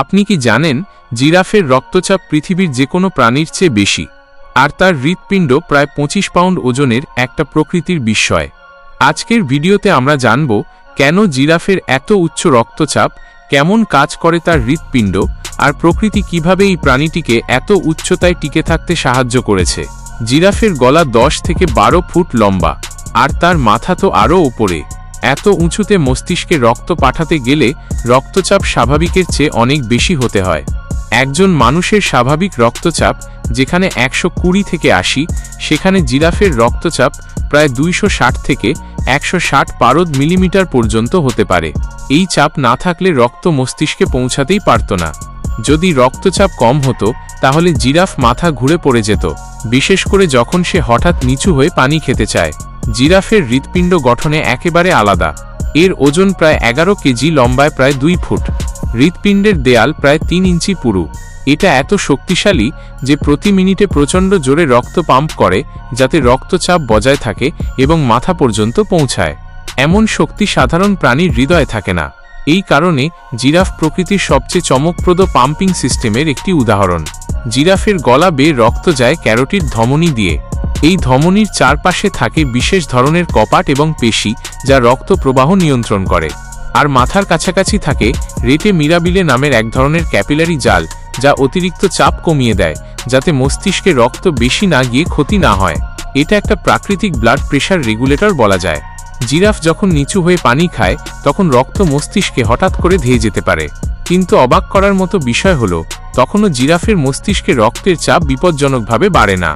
আপনি কি জানেন জিরাফের রক্তচাপ পৃথিবীর যে কোনো প্রাণীর চেয়ে বেশি? আর তার হৃৎপিণ্ড প্রায় পঁচিশ পাউন্ড ওজনের একটা প্রকৃতির বিস্ময়। আজকের ভিডিওতে আমরা জানব কেন জিরাফের এত উচ্চ রক্তচাপ, কেমন কাজ করে তার হৃৎপিণ্ড, আর প্রকৃতি কীভাবে এই প্রাণীটিকে এত উচ্চতায় টিকে থাকতে সাহায্য করেছে। জিরাফের গলা দশ থেকে বারো ফুট লম্বা, আর তার মাথা তো আরও ওপরে এত উঁচুতে মস্তিষ্কে রক্ত পাঠাতে গেলে রক্তচাপ স্বাভাবিকের চেয়ে অনেক বেশি হতে হয়। একজন মানুষের স্বাভাবিক রক্তচাপ, যেখানে একশো কুড়ি থেকে আশি, সেখানে জিরাফের রক্তচাপ প্রায় দুইশো ষাট থেকে একশো ষাট পারদ মিলিমিটার পর্যন্ত হতে পারে। এই চাপ না থাকলে রক্ত মস্তিষ্কে পৌঁছাতেই পারত না। যদি রক্তচাপ কম হতো, তাহলে জিরাফ মাথা ঘুরে পড়ে যেত, বিশেষ করে যখন সে হঠাৎ নিচু হয়ে পানি খেতে চায়। জিরাফের হৃৎপিণ্ড গঠনে একেবারে আলাদা। এর ওজন প্রায় এগারো কেজি, লম্বায় প্রায় দুই ফুট। হৃৎপিণ্ডের দেয়াল প্রায় তিন ইঞ্চি পুরু। এটা এত শক্তিশালী যে প্রতি মিনিটে প্রচণ্ড জোরে রক্ত পাম্প করে, যাতে রক্তচাপ বজায় থাকে এবং মাথা পর্যন্ত পৌঁছায়। এমন শক্তি সাধারণ প্রাণীর হৃদয়ে থাকে না। এই কারণে জিরাফ প্রকৃতির সবচেয়ে চমকপ্রদ পাম্পিং সিস্টেমের একটি উদাহরণ। জিরাফের গলা বেয়ে রক্ত যায় ক্যারোটির ধমনী দিয়ে। এই ধমনীর চারপাশে থাকে বিশেষ ধরনের কপাট এবং পেশি, যা রক্ত প্রবাহ নিয়ন্ত্রণ করে। আর মাথার কাছাকাছি থাকে রেটে মিরাবিলে নামের এক ধরনের ক্যাপিলারি জাল, যা অতিরিক্ত চাপ কমিয়ে দেয়, যাতে মস্তিষ্কে রক্ত বেশি না গিয়ে ক্ষতি না হয়। এটা একটা প্রাকৃতিক ব্লাড প্রেশার রেগুলেটর বলা যায়। জিরাফ যখন নিচু হয়ে পানি খায়, তখন রক্ত মস্তিষ্কে হঠাৎ করে ধেয়ে যেতে পারে। কিন্তু অবাক করার মতো বিষয় হলো, তখনও জিরাফের মস্তিষ্কে রক্তের চাপ বিপজ্জনকভাবে বাড়ে না।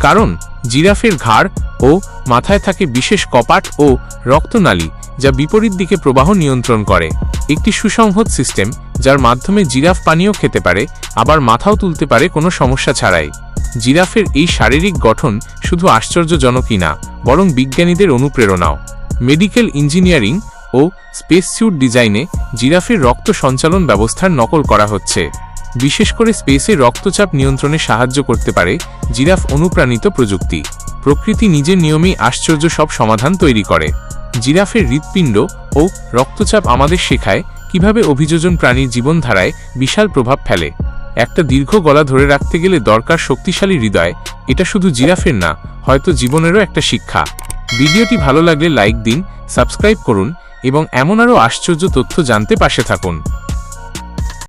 কারণ জিরাফের ঘাড় ও মাথায় থাকে বিশেষ কপাট ও রক্তনালী যা বিপরীত দিকে প্রবাহ নিয়ন্ত্রণ করে। একটি সুসংহত সিস্টেম যার মাধ্যমে জিরাফ পানীয় খেতে পারে, আবার মাথাও তুলতে পারে কোনো সমস্যা ছাড়াই। জিরাফের এই শারীরিক গঠন শুধু আশ্চর্যজনকই না, বরং বিজ্ঞানীদের অনুপ্রেরণাও। মেডিকেল ইঞ্জিনিয়ারিং ও স্পেস স্যুট ডিজাইনে জিরাফের রক্ত সঞ্চালন ব্যবস্থার নকল করা হচ্ছে। বিশেষ করে স্পেসে রক্তচাপ নিয়ন্ত্রণে সাহায্য করতে পারে জিরাফ অনুপ্রাণিত প্রযুক্তি। প্রকৃতি নিজের নিয়মেই আশ্চর্য সব সমাধান তৈরি করে। জিরাফের হৃৎপিণ্ড ও রক্তচাপ আমাদের শেখায় কীভাবে অভিযোজন প্রাণীর জীবনধারায় বিশাল প্রভাব ফেলে। একটা দীর্ঘ গলা ধরে রাখতে গেলে দরকার শক্তিশালী হৃদয়। এটা শুধু জিরাফের না, হয়তো জীবনেরও একটা শিক্ষা। ভিডিওটি ভালো লাগলে লাইক দিন, সাবস্ক্রাইব করুন এবং এমন আরও আশ্চর্য তথ্য জানতে পাশে থাকুন।